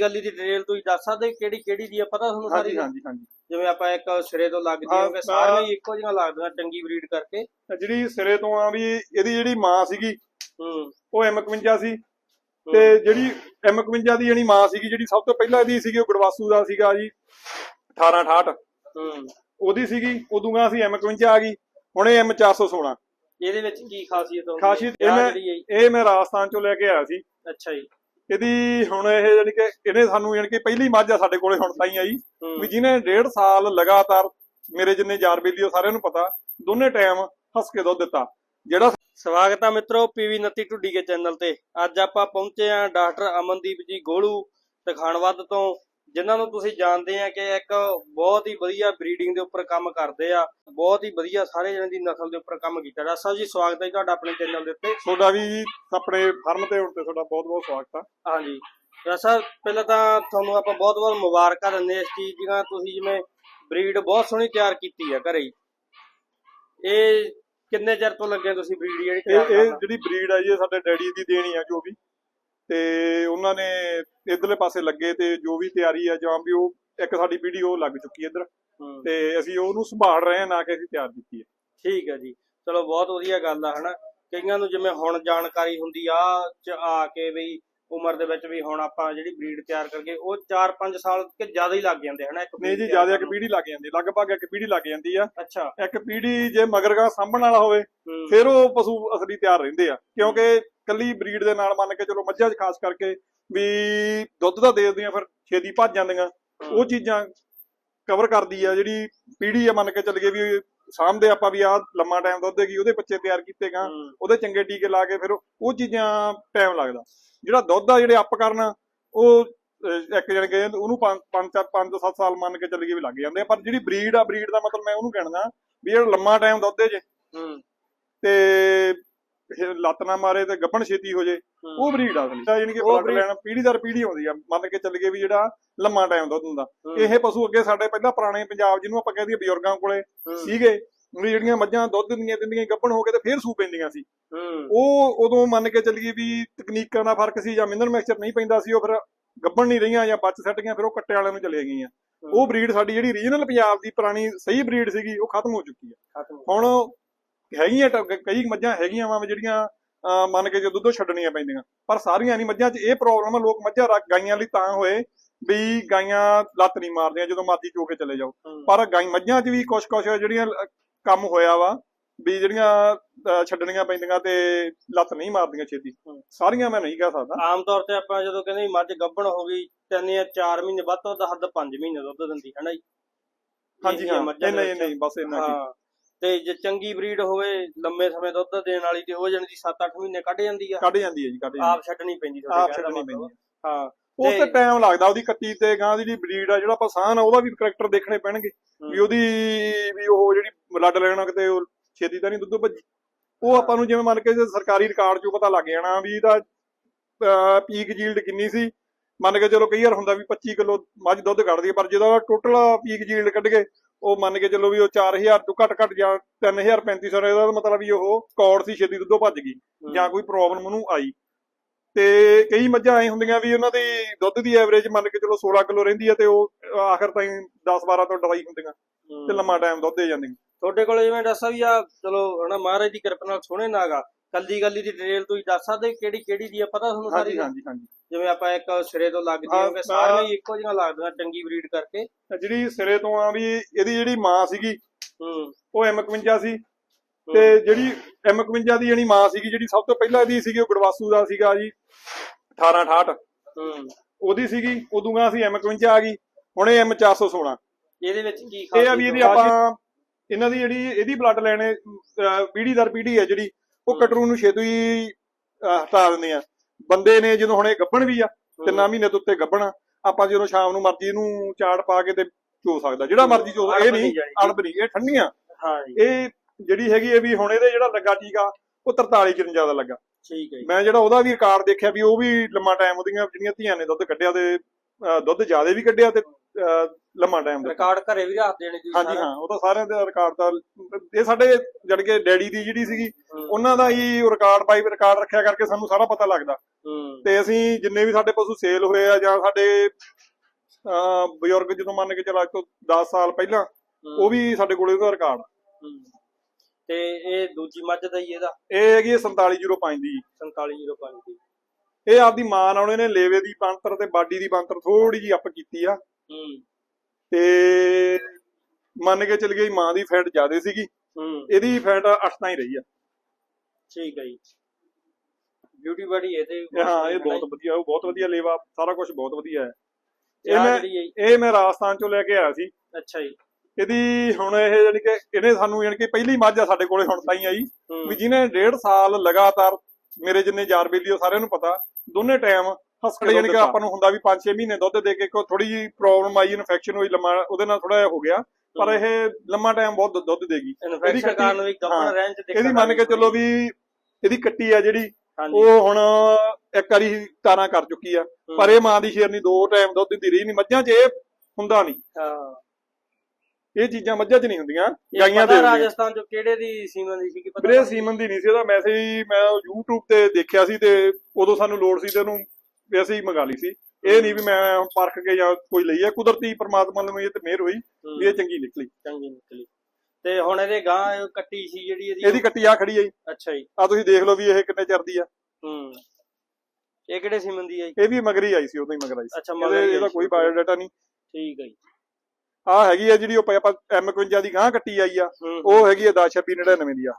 ਗੱਲ ਦੀ ਡਿਟੇਲ ਤੁਸੀਂ ਦੱਸ ਸਕਦੇ ਕਿਹੜੀ ਕਿਹੜੀ ਦੀ ਆ ਪਤਾ ਤੁਹਾਨੂੰ ਸਾਰੀ ਹਾਂਜੀ ਹਾਂਜੀ ਜਿਵੇਂ ਆਪਾਂ ਇੱਕ ਸਿਰੇ ਤੋਂ ਲੱਗਦੀ ਹਾਂ, ਹੋਗੇ ਸਾਰੀਆਂ ਹੀ ਇੱਕੋ ਜਿਹੀਆਂ ਲੱਗਦੀਆਂ ਚੰਗੀ ਬਰੀਡ ਕਰਕੇ। ਤੇ ਜਿਹੜੀ ਸਿਰੇ ਤੋਂ ਆ ਵੀ ਇਹਦੀ ਜਿਹੜੀ ਮਾਂ ਸੀਗੀ ਹੂੰ। ਉਹ M51 ਸੀ। ਤੇ ਜਿਹੜੀ M51 ਦੀ ਜਿਹੜੀ ਮਾਂ ਸੀਗੀ ਜਿਹੜੀ ਸਭ ਤੋਂ ਪਹਿਲਾਂ ਇਹਦੀ ਸੀਗੀ ਉਹ ਗੜਵਾਸੂ ਦਾ ਸੀਗਾ ਜੀ 1868 ਹੂੰ। ਉਹਦੀ ਸੀਗੀ ਉਦੋਂ ਗਾ ਸੀ M51 ਆ ਗਈ ਹੁਣ ਇਹ M416 ਇਹਦੇ ਵਿੱਚ ਕੀ ਖਾਸੀਅਤ ਹੁੰਦੀ ਖਾਸੀਅਤ ਹੈ? ਇਹ ਮੈਂ ਰਾਜਸਥਾਨ ਚੋਂ ਲੈ ਕੇ ਆਇਆ ਸੀ। ਅੱਛਾ ਜੀ। ਇਹਦੀ ਹੁਣ ਇਹ ਯਾਨੀ ਕਿ ਇਹਨੇ ਸਾਨੂੰ ਯਾਨੀ ਕਿ ਪਹਿਲੀ ਮੱਝ ਆ ਸਾਡੇ ਕੋਲੇ ਹੁਣ ਤਾਈ ਆਈ। ਵੀ ਜਿਹਨੇ ਡੇਢ ਸਾਲ ਲਗਾਤਾਰ ਮੇਰੇ ਜਿੰਨੇ ਯਾਰ ਬੇਲੀ ਉਹ ਸਾਰਿਆਂ ਨੂੰ ਪਤਾ ਦੋਨੇ ਟਾਈਮ ਹੱਸ ਕੇ ਦੁੱਧ ਦਿੱਤਾ। ਜਿਹੜਾ ਸਵਾਗਤ ਹੈ ਮਿੱਤਰੋ ਪੀਵੀ 29 ਢੁੱਡੀ ਕੇ ਚੈਨਲ ਤੇ। ਅੱਜ ਆਪਾਂ ਪਹੁੰਚੇ ਆ ਡਾਕਟਰ ਅਮਨਦੀਪ ਜੀ ਗੋਲੂ ਤਖਾਣਵੱਦ ਤੋਂ। ਜਿਨ੍ਹਾਂ ਨੂੰ ਤੁਸੀਂ ਜਾਣਦੇ ਆ ਕਿ ਇੱਕ ਬਹੁਤ ਹੀ ਵਧੀਆ ਬਰੀਡਿੰਗ ਦੇ ਉੱਪਰ ਕੰਮ ਕਰਦੇ ਆ ਬਹੁਤ ਹੀ ਵਧੀਆ ਸਾਰੇ ਜਣਿਆਂ ਦੀ ਨਸਲ ਦੇ ਉੱਪਰ ਕੰਮ ਕੀਤਾ। ਡਾਕਟਰ ਸਾਹਿਬ ਜੀ ਸਵਾਗਤ ਹੈ ਤੁਹਾਡਾ ਆਪਣੇ ਚੈਨਲ ਦੇ ਉੱਤੇ। ਤੁਹਾਡਾ ਵੀ ਆਪਣੇ ਫਰਮ ਤੇ ਹੁਣ ਤੇ ਤੁਹਾਡਾ ਬਹੁਤ ਬਹੁਤ ਸਵਾਗਤ ਆ। ਹਾਂਜੀ। ਡਾਕਟਰ ਸਾਹਿਬ ਪਹਿਲਾਂ ਤਾਂ ਤੁਹਾਨੂੰ ਆਪਾਂ ਬਹੁਤ ਬਹੁਤ ਮੁਬਾਰਕਾਂ ਦਿੰਦੇ ਇਸ ਚੀਜ਼ ਦੀਆਂ। ਤੁਸੀਂ ਜਿਵੇਂ ਬਰੀਡ ਬਹੁਤ ਸੋਹਣੀ ਤਿਆਰ ਕੀਤੀ ਆ ਘਰੇ। ਇਹ ਕਿੰਨੇ ਚਿਰ ਤੋਂ ਲੱਗੇ ਤੁਸੀਂ ਬਰੀਡ ਜਿਹੜੀ ਇਹ ਜਿਹੜੀ ਬਰੀਡ ਆ ਜੀ ਸਾਡੇ ਡੈਡੀ ਦੀ ਦੇਣੀ ਆ ਜੋ ਵੀ। ਤੇ ਉਹਨਾਂ ਨੇ ਇਧਰਲੇ ਪਾਸੇ ਲੱਗੇ ਤੇ ਜੋ ਵੀ ਤਿਆਰੀ ਆ ਜਾਂ ਵੀ ਉਹ ਇੱਕ ਸਾਡੀ ਉਹ ਲੱਗ ਚੁੱਕੀ ਇਧਰ। ਤੇ ਅਸੀਂ ਉਹਨੂੰ ਸੰਭਾਲ ਰਹੇ ਹਾਂ ਨਾ ਕਿ ਅਸੀਂ ਤਿਆਰ ਕੀਤੀ ਹੈ ਠੀਕ ਹੈ ਜੀ। ਚਲੋ ਬਹੁਤ ਵਧੀਆ ਗੱਲ ਆ ਹਨਾ। ਕਈਆਂ ਨੂੰ ਜਿਵੇਂ ਹੁਣ ਜਾਣਕਾਰੀ ਹੁੰਦੀ ਆ ਚ ਆ ਕੇ ਵੀ ਉਮਰ ਦੇ ਵਿੱਚ ਵੀ ਹੁਣ ਆਪਾਂ ਜਿਹੜੀ ਬਰੀਡ ਤਿਆਰ ਕਰਕੇ ਉਹ 4-5 ਸਾਲ ਕਿ ਜ਼ਿਆਦਾ ਹੀ ਲੱਗ ਜਾਂਦੇ ਹਨਾ ਇੱਕ ਨਹੀਂ ਜੀ ਜ਼ਿਆਦਾ ਇੱਕ ਪੀੜ੍ਹੀ ਲੱਗ ਜਾਂਦੀ ਲਗਭਗ ਇੱਕ ਪੀੜ੍ਹੀ ਲੱਗ ਜਾਂਦੀ ਆ। ਅੱਛਾ। ਇੱਕ ਪੀੜ੍ਹੀ ਜੇ ਮਗਰਗਾ ਸਾਂਭਣ ਵਾਲਾ ਹੋਵੇ ਫਿਰ ਉਹ ਪਸ਼ੂ ਅਸਲੀ ਤਿਆਰ ਰਹਿੰਦੇ ਆ ਕਿਉਂਕਿ ਕੱਲੀ ਬਰੀਡ ਦੇ ਨਾਲ ਮੰਨ ਕੇ ਚਲੋ ਮੱਝਾਂ 'ਚ ਖਾਸ ਕਰਕੇ ਵੀ ਦੁੱਧ ਤਾਂ ਦੇ ਦਿੰਦੀਆਂ ਫਿਰ ਛੇਤੀ ਭੱਜ ਜਾਂਦੀਆਂ। ਉਹ ਚੀਜ਼ਾਂ ਕਵਰ ਕਰਦੀ ਆ ਜਿਹੜੀ ਪੀੜ੍ਹੀ ਆ ਮੰਨ ਕੇ ਚੱਲ ਗਏ ਵੀ ਸਾਂਭਦੇ ਆਪਾਂ ਵੀ ਆ ਲੰਮਾ ਟਾਈਮ ਦੁੱਧ ਦੇਗੀ ਉਹਦੇ ਬੱਚੇ ਤਿਆਰ ਕੀਤੇ ਗਾ ਉਹਦੇ ਚੰਗੇ ਟੀਕੇ ਲਾ ਕੇ ਫਿਰ ਉਹ ਚੀਜ਼ਾਂ ਟਾਈਮ ਲੱਗਦਾ। ਜਿਹੜਾ ਦੁੱਧ ਆ ਜਿਹੜੇ ਅੱਪ ਕਰਨਾ ਉਹ ਇੱਕ ਜਣ ਗਏ ਉਹਨੂੰ 5 5 ਤੋਂ 7 ਸਾਲ ਮੰਨ ਕੇ ਚੱਲ ਗਏ ਵੀ ਲੱਗ ਜਾਂਦੇ ਆ ਪਰ ਜਿਹੜੀ ਬਰੀਡ ਆ ਬਰੀਡ ਦਾ ਮਤਲਬ ਮੈਂ ਉਹਨੂੰ ਕਹਿਣਾ ਵੀ ਜਿਹੜਾ ਲੰਮਾ ਟਾਈਮ ਦੁੱਧ ਦੇ ਜੇ ਤੇ ਲੱਤ ਨਾ ਮਾਰੇ ਤੇ ਗੱਭਣ ਛੇਤੀ ਹੋ ਜੇ। ਉਹ ਬਰੀਡ ਆ ਅਸਲੀ। ਯਾਨੀ ਕਿ ਬਲੱਡ ਲੈਣ ਪੀੜੀ ਦਰ ਪੀੜੀ ਆਉਂਦੀ ਆ ਮੰਨ ਕੇ ਚੱਲ ਗਏ ਵੀ ਜਿਹੜਾ ਲੰਮਾ ਟਾਈਮ ਦੁੱਧ ਹੁੰਦਾ। ਇਹ ਪਸ਼ੂ ਅੱਗੇ ਸਾਡੇ ਪਹਿਲਾਂ ਪੁਰਾਣੇ ਪੰਜਾਬ ਜਿਹਨੂੰ ਆਪਾਂ ਕਹਿੰਦੇ ਬਜ਼ੁਰਗਾਂ ਕੋਲੇ ਸੀਗੇ ਵੀ ਜਿਹੜੀਆਂ ਮੱਝਾਂ ਦੁੱਧ ਦਿੰਦੀਆਂ ਦਿੰਦੀਆਂ ਗੱਭਣ ਹੋ ਕੇ ਤੇ ਫੇਰ ਸੂ ਪੈਂਦੀਆਂ ਸੀ। ਉਹ ਉਦੋਂ ਮੰਨ ਕੇ ਚੱਲੀਏ ਵੀ ਤਕਨੀਕਾਂ ਦਾ ਫ਼ਰਕ ਸੀ ਜਾਂ ਮਿਨਰਲ ਮਿਕਸਚਰ ਨਹੀਂ ਪੈਂਦਾ ਸੀ ਉਹ ਫਿਰ ਗੱਭਣ ਨਹੀਂ ਰਹੀਆਂ ਜਾਂ ਬਚ ਸੱਟ ਗਈਆਂ ਫਿਰ ਉਹ ਕੱਟੇ ਵਾਲਿਆਂ ਨੂੰ ਚਲੇ ਗਈਆਂ। ਉਹ ਬਰੀਡ ਸਾਡੀ ਜਿਹੜੀ ਰੀਜਨਲ ਪੰਜਾਬ ਦੀ ਪੁਰਾਣੀ ਸਹੀ ਬਰੀਡ ਸੀਗੀ ਉਹ ਖਤਮ ਹੋ ਚੁੱਕੀ ਆ। ਹੁਣ ਹੈਗੀਆਂ ਕਈ ਮੱਝਾਂ ਹੈਗੀਆਂ ਵਾ ਜਿਹੜੀਆਂ ਮੰਨ ਕੇ ਜੇ ਦੁੱਧੋਂ ਛੱਡਣੀਆਂ ਪੈਂਦੀਆਂ। ਪਰ ਸਾਰੀਆਂ ਨਹੀਂ ਮੱਝਾਂ 'ਚ ਇਹ ਪ੍ਰੋਬਲਮ ਆ ਲੋਕ ਮੱਝਾਂ ਰੱਖ ਗਾਈਆਂ ਲਈ ਤਾਂ ਹੋਏ ਵੀ ਗਾਈਆਂ ਲੱਤ ਨਹੀਂ ਮਾਰਦੀਆਂ ਜਦੋਂ ਮਰਜ਼ੀ ਚੋ ਕੇ ਚਲੇ ਜਾਓ। ਪਰ ਗਾਈ ਮੱਝਾਂ 'ਚ ਵੀ ਕੁਛ ਕੁਛ ਜਿਹੜੀਆਂ ਕੰਮ ਹੋਇਆ ਵਾ ਵੀ ਜਿਹੜੀਆਂ ਛੱਡਣੀਆਂ ਪੈਂਦੀਆਂ ਤੇ ਲੱਤ ਨਹੀਂ ਮਾਰਦੀਆਂ ਛੇਤੀ। ਸਾਰੀਆਂ ਮੈਂ ਨਹੀਂ ਕਹਿ ਸਕਦਾ। ਆਮ ਤੌਰ ਤੇ ਆਪਾਂ ਜਦੋਂ ਕਹਿੰਦੇ ਮੱਝ ਗੱਭਣ ਹੋ ਗਈ ਤਿੰਨ ਜਾਂ 4 ਮਹੀਨੇ ਵੱਧ ਤੋਂ ਵੱਧ ਹੱਦ 5 ਮਹੀਨੇ ਦੁੱਧ ਦਿੰਦੀ ਹੈ ਨਾ ਜੀ? ਹਾਂਜੀ ਹਾਂ। ਨਹੀਂ ਨਹੀਂ ਬਸ ਇੰਨਾ ਹਾਂ। ਤੇ ਜੇ ਚੰਗੀ ਬਰੀਡ ਹੋਵੇ ਲੰਮੇ ਸਮੇਂ ਦੁੱਧ ਦੇਣ ਵਾਲੀ ਤੇ ਉਹ ਜਣ ਦੀ 7-8 ਮਹੀਨੇ ਕੱਢ ਜਾਂਦੀ ਆ। ਕੱਢ ਜਾਂਦੀ ਹੈ ਜੀ ਕੱਢ ਜਾਂਦੀ ਆਪ ਛੱਡਣੀ ਪੈਂਦੀ ਆਪ ਛੱਡਣੀ। ਪੈਂਦੀ ਹਾਂ। ਉਹ ਤੇ ਟਾਈਮ ਲੱਗਦਾ ਉਹਦੀ ਕੱਟੀ ਤੇ ਗਾਂ ਦੀ ਜਿਹੜੀ ਬਰੀਡ ਆ ਜਿਹੜਾ ਆਪਾਂ ਸਾਨ ਆ ਉਹਦਾ ਵੀ ਕਰੈਕਟਰ ਦੇਖਣੇ ਪੈਣਗੇ। ਵੀ ਉਹਦੀ ਵੀ ਉਹ ਜਿਹੜੀ ਬਲੱਡ ਲੈਣਾ ਕਿਤੇ ਉਹ ਛੇਤੀ ਤਾਂ ਨਹੀਂ ਦੁੱਧ ਭੱਜੀ। ਉਹ ਆਪਾਂ ਨੂੰ ਜਿਵੇਂ ਮੰਨ ਕੇ ਸਰਕਾਰੀ ਰਿਕਾਰਡ ਚੋਂ ਪਤਾ ਲੱਗ ਜਾਣਾ ਵੀ ਇਹਦਾ ਪੀਕ ਜੀਲਡ ਕਿੰਨੀ ਸੀ। ਮੰਨ ਕੇ ਚਲੋ ਕਈ ਵਾਰ ਹੁੰਦਾ ਵੀ 25 ਕਿਲੋ ਮੱਝ ਦੁੱਧ ਕੱਢਦੀ ਹੈ ਪਰ ਜਦੋਂ ਟੋਟਲ ਪੀਕ ਜੀਲਡ ਕੱਢ ਗਏ ਉਹ ਮੰਨ ਕੇ ਚਲੋ ਵੀ ਉਹ 4000 ਤੋਂ ਘੱਟ ਘੱਟ ਜਾਂ 3350 ਇਹਦਾ ਮਤਲਬ ਵੀ ਉਹ ਕੌੜ ਸੀ ਛੇਤੀ ਦੁੱਧੋਂ ਭੱਜ ਗਈ ਜਾਂ ਕੋਈ ਪ੍ਰੋਬਲਮ ਉਹਨੂੰ ਆਈ। ਤੇ ਕਈ ਮੱਝਾਂ ਐ ਹੁੰਦੀਆਂ ਵੀ ਉਹਨਾਂ ਦੀ ਦੁੱਧ ਦੀ ਐਵਰੇਜ ਮੰਨ ਕੇ ਚਲੋ 16 ਕਿਲੋ ਰਹਿੰਦੀ ਹੈ ਤੇ ਉਹ ਆਖਰ ਤਾਈਂ 10 12 ਤੋਂ ਡਰਾਈ ਹੁੰਦੀਆਂ। ਤੇ ਲੰਮਾ ਟਾਈਮ ਦੁੱਧ ਦੇ ਜਾਂਦੀਆਂ। ਤੁਹਾਡੇ ਕੋਲ ਜਿਵੇਂ ਦੱਸਿਆ ਵੀ ਆ ਚਲੋ ਹਨਾ ਮਹਾਰਾਜ ਦੀ ਕਿਰਪਾ ਨਾਲ ਸੋਹਣੇ ਨਾਗਾ ਕੱਲੀ ਕੱਲੀ ਦੀ ਡਿਟੇਲ ਤੁਸੀਂ ਦੱਸ ਸਕਦੇ ਕਿਹੜੀ ਕਿਹੜੀ ਦੀ ਆ ਪਤਾ ਤੁਹਾਨੂੰ ਸਾਰੀ? ਹਾਂਜੀ ਹਾਂਜੀ ਜਿਵੇਂ ਆਪਾਂ ਇੱਕ ਸਿਰੇ ਤੋਂ ਲੱਗਦੀ ਹਾਂ, ਹੋਗੇ ਸਾਰੀਆਂ ਇੱਕੋ ਜਿਹੀਆਂ ਲੱਗਦੀਆਂ ਚੰਗੀ ਬਰੀਡ ਕਰਕੇ। ਜਿਹੜੀ ਸਿਰੇ ਤੋਂ ਆ ਵੀ ਇਹਦੀ ਜਿਹੜੀ ਮਾਂ ਸੀਗੀ ਹੂੰ। ਉਹ M51 ਸੀ। ਤੇ ਜਿਹੜੀ M51 ਦੀ ਜਿਹੜੀ ਮਾਂ ਸੀਗੀ ਜਿਹੜੀ ਸਭ ਤੋਂ ਪਹਿਲਾਂ ਇਹਦੀ ਸੀਗੀ ਉਹ ਗੜਵਾਸੂ ਦਾ ਸੀਗਾ ਜੀ 1868 ਹੂੰ। ਉਹਦੀ ਸੀਗੀ ਉਦੋਂ ਗਾ ਸੀ M51 ਆ ਗਈ ਹੁਣ ਇਹ M416 ਇਹਦੇ ਵਿੱਚ ਕੀ ਇਹ ਆ ਵੀ ਇਹਦੀ ਆਪਾਂ ਇਹਨਾਂ ਦੀ ਜਿਹੜੀ ਇਹਦੀ ਬਲੱਡ ਲੈਣੇ ਪੀੜੀ ਦਰ ਪੀੜੀ ਹੈ ਜਿਹੜੀ ਉਹ। ਕਟਰੂ ਨੂੰ ਛੇਤੀ ਹੀ ਅਹ, ਹਟਾ ਦਿੰਦੇ ਆ ਬੰਦੇ ਨੇ ਜਦੋਂ ਹੁਣ ਇਹ ਗੱਭਣ ਵੀ ਆ। ਤਿੰਨਾਂ ਮਹੀਨੇ ਤੋਂ ਉੱਤੇ ਗੱਭਣ ਆ ਆਪਾਂ ਜਦੋਂ ਸ਼ਾਮ ਨੂੰ ਮਰਜ਼ੀ ਇਹਨੂੰ ਚਾੜ ਪਾ ਕੇ ਤੇ ਚੋ ਸਕਦਾ ਜਿਹੜਾ ਮਰਜ਼ੀ ਚੋ ਇਹ ਨਹੀਂ। ਅੜਬ ਨਹੀਂ ਇਹ ਠੰਡੀਆਂ ਹਾਂ ਜੀ ਇਹ ਜਿਹੜੀ ਹੈਗੀ ਇਹ ਵੀ ਹੁਣ ਇਹਦੇ ਜਿਹੜਾ ਲੱਗਾ ਟੀਕਾ ਉਹ 43 ਚ ਜ਼ਿਆਦਾ ਲੱਗਾ ਠੀਕ ਹੈ ਜੀ ਮੈਂ ਜਿਹੜਾ ਉਹਦਾ ਵੀ ਰਿਕਾਰਡ ਦੇਖਿਆ ਵੀ ਉਹ ਵੀ ਲੰਮਾ ਟਾਈਮ ਉਹਦੀਆਂ ਜਿਹੜੀਆਂ ਧੀਆਂ ਨੇ ਦੁੱਧ ਕੱਢਿਆ ਤੇ ਅਹ, ਦੁੱਧ ਜ਼ਿਆਦਾ ਵੀ ਕੱਢਿਆ ਤੇ ਅਹ, ਲੰਮਾ ਟਾਈਮ ਰਿਕਾਰਡ ਘਰੇ ਵੀ ਰੱਖ ਦੇਣੇ ਤੁਸੀਂ ਹਾਂਜੀ? ਹਾਂ ਉਹ ਤਾਂ ਸਾਰਿਆਂ ਦਾ ਰਿਕਾਰਡ ਦਾ ਇਹ ਸਾਡੇ ਜੜ ਕੇ ਡੈਡੀ ਦੀ ਜਿਹੜੀ ਸੀਗੀ ਉਹਨਾਂ ਦਾ ਹੀ ਰਿਕਾਰਡ ਪਾਈ ਰਿਕਾਰਡ ਰੱਖਿਆ ਕਰਕੇ ਸਾਨੂੰ ਸਾਰਾ ਪਤਾ ਲੱਗਦਾ। ਤੇ ਅਸੀਂ ਜਿੰਨੇ ਵੀ ਸਾਡੇ ਪਸ਼ੂ ਸੇਲ ਹੋਏ ਆ ਜਾਂ ਸਾਡੇ ਬਜ਼ੁਰਗ ਜਦੋਂ ਮੰਨ ਕੇ ਚੱਲ ਅੱਜ ਤੋਂ 10 ਸਾਲ ਪਹਿਲਾਂ ਉਹ ਵੀ ਸਾਡੇ ਕੋਲੇ ਉਹਦਾ ਰਿਕਾਰਡ। ਤੇ ਇਹ ਦੂਜੀ ਮੱਝ ਦਾ ਹੀ ਇਹਦਾ? ਇਹ ਹੈਗੀ ਹੈ 4705 ਦੀ। 4705 ਦੀ। ਇਹ ਆਪਦੀ ਮਾਂ ਨਾਲ ਉਹਨੇ ਲੇਵੇ ਦੀ ਬੰਤਰ ਤੇ ਬਾਡੀ ਦੀ ਬੰਤਰ ਥੋੜੀ ਜੀ ਅਪ ਕੀਤੀ ਆ। ਹੂੰ। ਤੇ ਮੰਨ ਕੇ ਚੱਲ ਗਈ ਮਾਂ ਦੀ ਫੈਟ ਜ਼ਿਆਦੇ ਸੀਗੀ ਹੂੰ। ਇਹਦੀ ਫੈਟ 8 ਤਾਂ ਹੀ ਰਹੀ ਆ। ਠੀਕ ਹੈ ਜੀ। ਬਿਊਟੀ ਬੜੀ ਇਹ ਤੇ ਇਹ ਹਾਂ ਇਹ ਬਹੁਤ ਵਧੀਆ ਉਹ ਬਹੁਤ ਵਧੀਆ ਲੇਵਾ ਸਾਰਾ ਕੁਝ ਬਹੁਤ ਵਧੀਆ ਹੈ। ਇਹ ਮੈਂ ਇਹ ਮੈਂ ਰਾਜਸਥਾਨ ਚੋਂ ਲੈ ਕੇ ਆਇਆ ਸੀ। ਅੱਛਾ ਜੀ। ਇਹਦੀ ਹੁਣ ਇਹ ਜਾਨੀ ਕਿ ਇਹਨੇ ਸਾਨੂੰ ਜਾਨੀ ਕਿ ਪਹਿਲੀ ਮੱਝ ਆ ਸਾਡੇ ਕੋਲੇ ਹੁਣ ਆਈ। ਹੂੰ, ਵੀ ਜਿਹਨੇ ਡੇਢ ਸਾਲ ਲਗਾਤਾਰ ਮੇਰੇ ਜਿੰਨੇ ਯਾਰ ਬੇਲੀ ਉਹ ਸਾਰਿਆਂ ਨੂੰ ਪਤਾ ਦੋਨੇ ਟਾਈਮ ਹਸਕੜੇ ਜਾਨੀ ਕਿ ਆਪਾਂ ਨੂੰ ਹੁੰਦਾ ਵੀ 5-6 ਮਹੀਨੇ ਦੁੱਧ ਦੇ ਕੇ ਕੋਈ ਥੋੜੀ ਜਿਹੀ ਪ੍ਰੋਬਲਮ ਆਈ ਇਨਫੈਕਸ਼ਨ ਹੋਈ ਲੰਮਾ ਉਹਦੇ ਨਾਲ ਥੋੜਾ ਹੋ ਗਿਆ। ਪਰ ਇਹ ਲੰਮਾ ਟਾਈਮ ਬਹੁਤ ਦੁੱਧ- ਦੇਗੀ। ਇਨਫੈਕਸ਼ਨ ਕਾਰਨ ਵੀ ਗੱਭਣ ਹਾਂ, ਰਹਿਣ ਚ ਦਿੱਕਤ ਇਹਦੀ ਮੰਨ ਕੇ ਚੱਲੋ ਵੀ ਇਹਦੀ ਕੱਟੀ ਆ ਜਿਹੜੀ ਉਹ ਹੁਣ ਇੱਕ ਵਾਰੀ ਤਾਰਾਂ ਕਰ ਚੁੱਕੀ ਆ। ਪਰ ਇਹ ਮਾਂ ਦੀ ਸ਼ੇਰਨੀ ਦੋ ਟਾਈਮ ਦੁੱਧ ਦਿੰਦੀ ਰਹੀ ਨਹੀਂ। ਮੱਝਾਂ 'ਚ ਇਹ ਹੁੰਦਾ ਨਹੀਂ। ਹਾਂ। ਇਹ ਚੀਜ਼ਾਂ ਮੱਝਾਂ 'ਚ ਨਹੀਂ ਹੁੰਦੀਆਂ ਗਾਈਆਂ ਦੇ। ਰਾਜਸਥਾਨ ਚ ਕਿਹੜੇ ਦੀ ਸੀਮਨ ਦੀ ਸੀ ਕਿ ਪਤਾ ਵੀਰੇ? ਸੀਮਨ ਦੀ ਨਹੀਂ ਸੀ। ਇਹਦਾ ਮੈਸੇਜ ਮੈਂ YouTube ਤੇ ਦੇਖਿਆ ਸੀ ਤੇ ਉਦੋਂ ਸਾਨੂੰ ਲੋੜ ਸੀ ਤੇ ਉਹਨੂੰ ਵੀ ਅਸੀਂ ਮੰਗਾ ਲਈ ਸੀ। ਇਹ ਨਹੀਂ ਵੀ ਮੈਂ ਪਰਖ ਕੇ ਜਾਂ ਕੋਈ ਲਈ ਹੈ ਕੁਦਰਤੀ ਪ੍ਰਮਾਤਮਾ ਨੂੰ ਇਹ ਤੇ ਮਿਹਰ ਹੋਈ ਵੀ ਇਹ ਚੰਗੀ ਨਿਕਲੀ। ਚੰਗੀ ਨਿਕਲੀ। ਤੇ ਹੁਣ ਇਹਦੇ ਗਾਂ ਕੱਟੀ ਸੀ ਜਿਹੜੀ ਇਹਦੀ? ਇਹਦੀ ਕੱਟੀ ਆ ਖੜੀ ਹੈ ਜੀ। ਅੱਛਾ ਜੀ। ਆ ਤੁਸੀਂ ਦੇਖ ਲਓ ਵੀ ਇਹ ਕਿੰਨੇ ਚਿਰ ਦੀ ਆ। ਹੂੰ। ਇਹ ਕਿਹੜੇ ਸੀਮਨ ਦੀ ਜੀ? ਇਹ ਵੀ ਮਗਰ ਆਈ ਸੀ ਉਦੋਂ ਹੀ ਮਗਰ ਆਈ ਸੀ। ਅੱਛਾ ਮਗਰ ਇਹਦੇ ਕੋਈ ਸੀ। ਬਾਇਓਡਾਟਾ ਨਹੀਂ। ਠੀਕ ਹੈ ਜੀ। ਆ ਹੈਗੀ ਆ ਜਿਹੜੀ ਉਹ ਆਪਾਂ M51 ਦੀ ਗਾਂ ਕੱਟੀ ਆਈ ਆ। ਉਹ ਹੈਗੀ ਆ 102699 ਦੀ ਆ।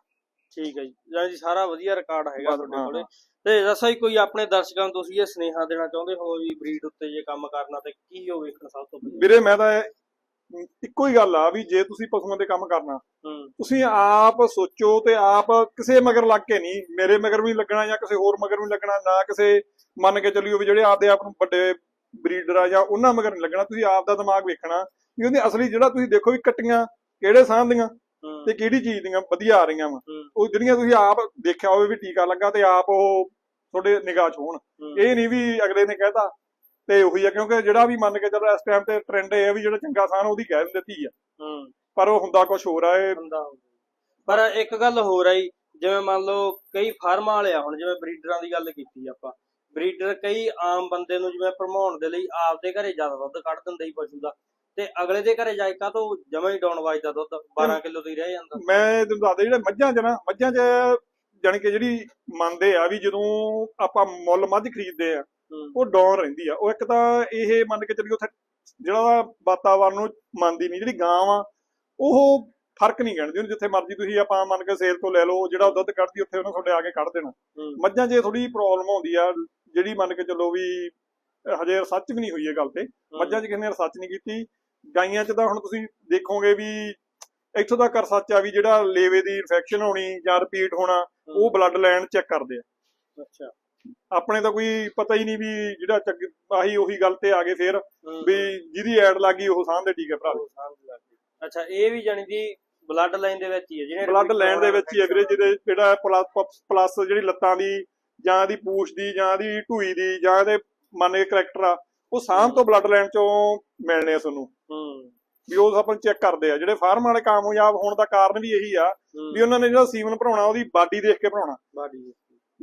ਠੀਕ ਹੈ ਜੀ। ਜੀ ਸਾਰਾ ਵਧੀਆ ਰਿਕਾਰਡ ਹੈਗਾ ਤੁਹਾਡੇ ਕੋਲੇ। ਤੇ ਦੱਸੋ ਜੀ ਕੋਈ ਆਪਣੇ ਦਰਸ਼ਕਾਂ ਨੂੰ ਤੁਸੀਂ ਇਹ ਸੁਨੇਹਾ ਦੇਣਾ ਚਾਹੁੰਦੇ ਹੋ ਵੀ ਬਰੀਡ ਉੱਤੇ ਜੇ ਕੰਮ ਕਰਨਾ ਤੇ ਕੀ ਹੋ ਵੇਖਣਾ ਸਭ ਤੋਂ ਪਹਿਲਾਂ? ਵੀਰੇ ਮੈਂ ਤਾਂ ਇੱਕੋ ਹੀ ਗੱਲ ਆ ਵੀ ਜੇ ਤੁਸੀਂ ਪਸ਼ੂਆਂ ਤੇ ਕੰਮ ਕਰਨਾ ਹੂੰ। ਤੁਸੀਂ ਆਪ ਸੋਚੋ ਤੇ ਆਪ ਕਿਸੇ ਮਗਰ ਲੱਗ ਕੇ ਨਹੀਂ ਮੇਰੇ ਮਗਰ ਵੀ ਲੱਗਣਾ ਜਾਂ ਕਿਸੇ ਹੋਰ ਮਗਰ ਵੀ ਲੱਗਣਾ ਨਾ ਕਿਸੇ ਮੰਨ ਕੇ ਚੱਲਿਓ ਵੀ ਜਿਹੜੇ ਆਪਦੇ ਆਪ ਨੂੰ ਵੱਡੇ ਬਰੀਡਰ ਆ ਜਾਂ ਉਹਨਾਂ ਮਗਰ ਨਹੀਂ ਲੱਗਣਾ ਤੁਸੀਂ ਆਪ ਦਾ ਦਿਮਾਗ ਵੇਖਣਾ ਵੀ ਉਹਦੇ ਅਸਲੀ ਜਿਹੜਾ ਤੁਸੀਂ ਦੇਖੋ ਵੀ ਕੱਟੀਆਂ ਕਿਹੜੇ ਸਾਹ ਦੀਆਂ। ਹੂੰ ਤੇ ਕਿਹੜੀ ਚੀਜ਼ ਦੀਆਂ ਵਧੀਆ ਆ ਰਹੀਆਂ ਵਾ? ਉਹ ਜਿਹੜੀਆਂ ਤੁਸੀਂ ਆਪ ਦੇਖਿਆ ਹੋਵੇ ਵੀ ਟੀਕਾ ਲੱਗਾ ਤੇ ਆਪ ਉਹ ਤੁਹਾਡੇ ਨਿਗਾਹ 'ਚ ਹੋਣ। ਇਹ ਨਹੀਂ ਵੀ ਅਗਲੇ ਨੇ ਕਹਿਤਾ। ਤੇ ਉਹੀ ਆ ਕਿਉਂਕਿ ਜਿਹੜਾ ਵੀ ਮੰਨ ਕੇ ਚੱਲੋ ਇਸ ਟਾਈਮ ਤੇ ਟ੍ਰੈਂਡ ਇਹ ਆ ਵੀ ਜਿਹੜਾ ਚੰਗਾ ਸਾਨ ਉਹਦੀ ਕਹਿ ਦਿੰਦੇ ਧੀ ਆ। ਹੂੰ। ਪਰ ਉਹ ਹੁੰਦਾ ਕੁਝ ਹੋਰ ਆ ਇਹ। ਪਰ ਇੱਕ ਗੱਲ ਹੋਰ ਆਈ ਜਿਵੇਂ ਮੰਨ ਲਓ ਕਈ ਫਾਰਮਾਂ ਵਾਲੇ ਆ ਹੁਣ ਜਿਵੇਂ ਬਰੀਡਰਾਂ ਦੀ ਗੱਲ ਕੀਤੀ ਆਪਾਂ। ਬਰੀਡਰ ਕਈ ਆਮ ਬੰਦੇ ਨੂੰ ਜਿਵੇਂ ਭਰਮਾਉਣ ਦੇ ਲਈ ਆਪਦੇ ਘਰੇ ਜ਼ਿਆਦਾ ਦੁੱਧ ਕੱਢ ਦਿੰਦੇ ਹੀ ਪਸ਼ੂ ਦਾ। ਤੇ ਅਗਲੇ ਦੇ ਘਰੇ ਜਾ ਕੇ ਤੋਂ ਜਮਾ ਹੀ ਡਾਉਣ ਵੱਜਦਾ ਦੁੱਧ? 12 ਕਿਲੋ ਤੋਂ ਹੀ ਰਹਿ ਜਾਂਦਾ। ਮੈਂ ਤੁਹਾਨੂੰ ਦੱਸਦਾ ਜਿਹੜੇ ਮੱਝਾਂ 'ਚ ਨਾ ਮੱਝਾਂ 'ਚ ਜਾਣੀ ਕਿ ਜਿਹੜੀ ਮੰਨਦੇ ਆ ਵੀ ਜਦੋਂ ਆਪਾਂ ਮੁੱਲ ਮੱਝ ਖਰੀਦਦੇ ਆ ਉਹ ਡਾਊਨ ਰਹਿੰਦੀ ਆ। ਉਹ ਇੱਕ ਤਾਂ ਇਹ ਮੰਨ ਕੇ ਚੱਲੀਏ ਉੱਥੇ ਜਿਹੜਾ ਵਾਤਾਵਰਨ ਨੂੰ ਮੰਨਦੀ ਨਹੀਂ ਜਿਹੜੀ ਗਾਂ ਆ ਉਹ ਫ਼ਰਕ ਨਹੀਂ ਗਿਣਦੀ ਉਹਨੂੰ ਜਿੱਥੇ ਮਰਜ਼ੀ ਤੁਸੀਂ ਆਪਾਂ ਮੰਨ ਕੇ ਸੇਲ ਤੋਂ ਲੈ ਲਓ ਜਿਹੜਾ ਦੁੱਧ ਕੱਢਦੀ ਉੱਥੇ ਉਹਨੂੰ ਤੁਹਾਡੇ ਆ ਕੇ ਕੱਢ ਦੇਣਾ। ਮੱਝਾਂ 'ਚ ਥੋੜੀ ਪ੍ਰੋਬਲਮ ਆਉਂਦੀ ਆ ਜਿਹੜੀ ਮੰਨ ਕੇ ਚੱਲੋ ਵੀ ਹਜੇ ਰਿਸਰਚ ਵੀ ਨਹੀਂ ਹੋਈ ਇਹ ਗੱਲ ਤੇ। ਮੱਝਾਂ 'ਚ ਕਿਸੇ ਨੇ ਰਿਸਰਚ ਨਹੀਂ ਕੀਤੀ। ਗਾਈਆਂ 'ਚ ਤਾਂ ਹੁਣ ਤੁਸੀਂ ਦੇਖੋਗੇ ਵੀ ਇੱਥੋਂ ਤੱਕ ਰਿਸਰਚ ਆ ਵੀ ਜਿਹੜਾ ਲੇਵੇ ਦੀ ਇਨਫੈਕਸ਼ਨ ਹੋਣੀ ਜਾਂ ਰਿਪੀਟ ਹੋਣਾ ਉਹ ਬਲੱਡ ਲਾਈਨ ਚੈੱਕ ਕਰਦੇ ਆ। ਅੱਛਾ। ਆਪਣੇ ਤਾਂ ਕੋਈ ਪਤਾ ਹੀ ਨਹੀਂ ਵੀ ਜਿਹੜਾ ਆਹੀ ਉਹੀ ਗੱਲ ਤੇ ਆ ਗਏ ਫੇਰ ਹੂੰ, ਵੀ ਜਿਹਦੀ ਐਡ ਲੱਗੀ ਉਹ ਸਾਹ ਦੇ ਟੀਕੇ ਭਰਾ। ਅੱਛਾ ਇਹ ਵੀ ਜਾਣੀ ਦੀ ਬਲੱਡ ਲਾਈਨ ਦੇ ਵਿੱਚ ਹੀ ਹੈ ਜਿਹਨੇ ਬਲੱਡ ਲੈਣ ਦੇ ਵਿੱਚ ਹੀ ਆ ਵੀਰੇ ਜਿਹਦੇ ਜਿਹੜਾ ਪਲੱਸ ਜਿਹੜੀ ਲੱਤਾਂ ਦੀ ਜਾਂ ਇਹਦੀ ਪੂਛ ਦੀ ਜਾਂ ਇਹਦੀ ਢੂਈ ਦੀ ਜਾਂ ਇਹਦੇ ਮੰਨ ਕੇ ਕਰੈਕਟਰ ਆ ਉਹ ਸਾਹ ਤੋਂ ਬਲੱਡ ਲੈਣ ਚੋਂ ਮਿਲਣੇ ਆ ਤੁਹਾਨੂੰ। ਹੂੰ। ਵੀ ਉਹ ਆਪਾਂ ਚੈੱਕ ਕਰਦੇ ਆ। ਜਿਹੜੇ ਫਾਰਮ ਵਾਲੇ ਕਾਮਯਾਬ ਹੋਣ ਦਾ ਕਾਰਨ ਵੀ ਇਹੀ ਆ ਵੀ ਉਹਨਾਂ ਨੇ ਜਿਹੜਾ ਸੀਮਨ ਭਰਾਉਣਾ ਉਹਦੀ ਬਾਡੀ ਦੇਖ ਕੇ ਭਰਾਉਣਾ। ਬਾਡੀ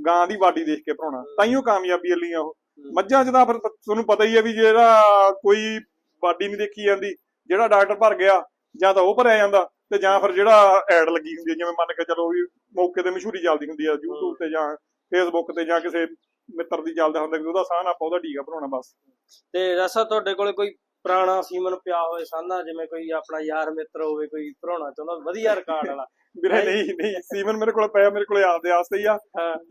ਗਾਂ ਦੀ ਬਾਡੀ ਦੇਖ ਕੇ ਭਰਾਉਣਾ। ਤਾਈਓ ਕਾਮਯਾਬੀ ਲਈ ਆ ਉਹ। ਮੱਝਾਂ 'ਚ ਤਾਂ ਫਿਰ ਤੁਹਾਨੂੰ ਪਤਾ ਹੀ ਆ ਵੀ ਜਿਹੜਾ ਕੋਈ ਬਾਡੀ ਨਹੀਂ ਦੇਖੀ ਜਾਂਦੀ ਜਿਹੜਾ ਡਾਕਟਰ ਭਰ ਗਿਆ ਜਾਂ ਤਾਂ ਉਹ ਭਰਿਆ ਜਾਂਦਾ ਤੇ ਜਾਂ ਫਿਰ ਜਿਹੜਾ ਐਡ ਲੱਗੀ ਹੁੰਦੀ ਹੈ ਜਿਵੇਂ ਮੰਨ ਕੇ ਚਲੋ ਵੀ ਮੌਕੇ ਤੇ ਮਸ਼ਹੂਰੀ ਚੱਲਦੀ ਹੁੰਦੀ ਆ YouTube ਤੇ ਜਾਂ Facebook ਤੇ ਜਾਂ ਕਿਸੇ ਮਿੱਤਰ ਦੀ ਚੱਲਦਾ ਹੁੰਦਾ ਵੀ ਉਹਦਾ ਸਾਹ ਨਾ ਆਪਾਂ ਉਹਦਾ ਟੀਕਾ ਭਰਾਉਣਾ ਬਸ। ਤੇ ਰਸਾ ਤੁਹਾਡੇ ਕੋਲੇ ਕੋਈ ਪੁਰਾਣਾ ਸੀਮਨ ਪਿਆ ਹੋਵੇ ਸਾਨਾ ਜਿਵੇਂ ਕੋਈ ਆਪਣਾ ਯਾਰ ਮਿੱਤਰ ਹੋਵੇ ਕੋਈ ਭਰਾਉਣਾ ਚਾਹੁੰਦਾ ਵਧੀਆ ਰਿਕਾਰਡ ਵਾਲਾ। ਵੀਰੇ ਨਹੀਂ ਨਹੀਂ ਸੀਮਨ ਮੇਰੇ ਕੋਲ ਪਿਆ ਮੇਰੇ ਕੋਲੇ ਆਪਦੇ ਆਸਤੇ ਹੀ ਆ।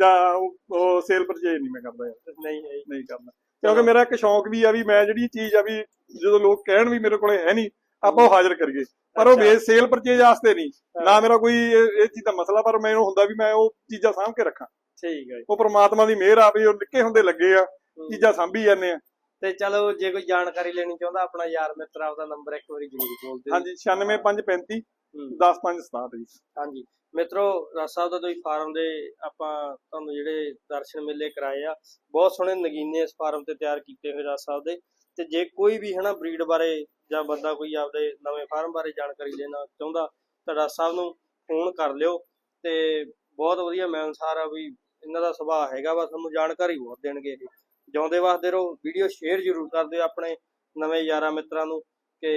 ਜਾਂ ਉਹ- ਸੇਲ ਪਰਚੇਜ ਨਹੀਂ ਮੈਂ ਕਰਦਾ ਯਾਰ। ਨਹੀਂ ਨਹੀਂ। ਕਰਦਾ ਕਿਉਂਕਿ ਮੇਰਾ ਇੱਕ ਸ਼ੌਂਕ ਵੀ ਆ ਵੀ ਮੈਂ ਜਿਹੜੀ ਚੀਜ਼ ਆ ਵੀ ਜਦੋਂ ਲੋਕ ਕਹਿਣ ਵੀ ਮੇਰੇ ਕੋਲੇ ਹੈ ਨਹੀਂ ਆਪਾਂ ਉਹ ਹਾਜ਼ਰ ਕਰੀਏ। ਪਰ ਉਹ। ਵੇਚ ਸੇਲ ਪਰਚੇਜ ਵਾਸਤੇ ਨਹੀਂ। ਨਾ ਮੇਰਾ ਕੋਈ ਇਹ ਚੀਜ਼ ਦਾ ਮਸਲਾ ਪਰ ਮੈਨੂੰ ਹੁੰਦਾ ਵੀ ਮੈਂ ਉਹ ਚੀਜ਼ਾਂ ਸਾਂਭ ਕੇ ਰੱਖਾਂ। ਠੀਕ ਹੈ। ਉਹ ਪ੍ਰਮਾਤਮਾ ਦੀ ਮਿਹਰ ਆ ਵੀ ਉਹ ਨਿੱਕੇ ਹੁੰਦੇ ਲੱਗੇ ਆ। ਚੀਜ਼ਾਂ ਸਾਂਭੀ ਜਾਂਦੇ ਆ। ਤੇ ਚਲੋ ਜੇ ਕੋਈ ਜਾਣਕਾਰੀ ਲੈਣੀ ਚਾਹੁੰਦਾ ਆਪਣਾ ਯਾਰ ਮਿੱਤਰ ਆਪਦਾ ਨੰਬਰ ਇੱਕ ਵਾਰੀ ਜ਼ਰੂਰ ਬੋਲ ਦਿਓ। ਹਾਂਜੀ 96535 ਹੂੰ। 10567 ਜੀ। ਹਾਂਜੀ। ਮਿੱਤਰੋ ਰਾਜ ਸਾਹਿਬ ਦਾ ਤੁਸੀਂ ਫਾਰਮ ਦੇ ਆਪਾਂ ਤੁਹਾਨੂੰ ਜਿਹੜੇ ਦਰਸ਼ਨ ਮੇਲੇ ਕਰਾਏ ਆ ਬਹੁਤ ਸੋਹਣੇ ਨਗੀਨੇ ਇਸ ਫਾਰਮ ਤੇ ਤਿਆਰ ਕੀਤੇ ਹੋਏ ਰਾਜ ਸਾਹਿਬ ਦੇ। ਤੇ ਜੇ ਕੋਈ ਵੀ ਹਨਾ ਬਰੀਡ ਬਾਰੇ ਜਾਂ ਬੰਦਾ ਕੋਈ ਆਪਦੇ ਨਵੇਂ ਫਾਰਮ ਬਾਰੇ ਜਾਣਕਾਰੀ ਲੈਣਾ ਚਾਹੁੰਦਾ ਤਾਂ ਡਾਕਟਰ ਸਾਹਿਬ ਨੂੰ ਫੋਨ ਕਰ ਲਿਓ। ਤੇ ਬਹੁਤ ਵਧੀਆ ਮਿਲਣਸਾਰ ਆ ਵੀ ਇਹਨਾਂ ਦਾ ਸੁਭਾਅ ਹੈਗਾ ਵਾ ਤੁਹਾਨੂੰ ਜਾਣਕਾਰੀ ਬਹੁਤ ਦੇਣਗੇ ਇਹ। ਜਿਉਂਦੇ ਵਾਸਤੇ ਰਹੋ ਵੀਡੀਓ ਸ਼ੇਅਰ ਜ਼ਰੂਰ ਕਰ ਦਿਓ ਆਪਣੇ ਨਵੇਂ ਯਾਰਾਂ ਮਿੱਤਰਾਂ ਨੂੰ ਕਿ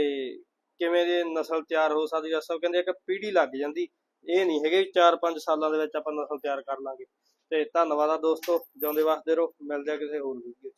ਕਿਵੇਂ ਦੀ ਨਸਲ ਤਿਆਰ ਹੋ ਸਕਦੀ ਆ। ਸਭ ਕਹਿੰਦੇ ਇੱਕ ਪੀੜ੍ਹੀ ਲੱਗ ਜਾਂਦੀ, ਇਹ ਨਹੀਂ ਹੈਗੇ 4-5 ਸਾਲਾਂ ਦੇ ਵਿੱਚ ਆਪਾਂ ਨਸਲ ਤਿਆਰ ਕਰ ਲਾਂਗੇ। ਤੇ ਧੰਨਵਾਦ ਆ ਦੋਸਤੋ, ਜਿਉਂਦੇ ਵਾਸਤੇ ਰਹੋ, ਮਿਲਦੇ ਆ ਕਿਸੇ ਹੋਰ ਵੀਡੀਓ 'ਚ।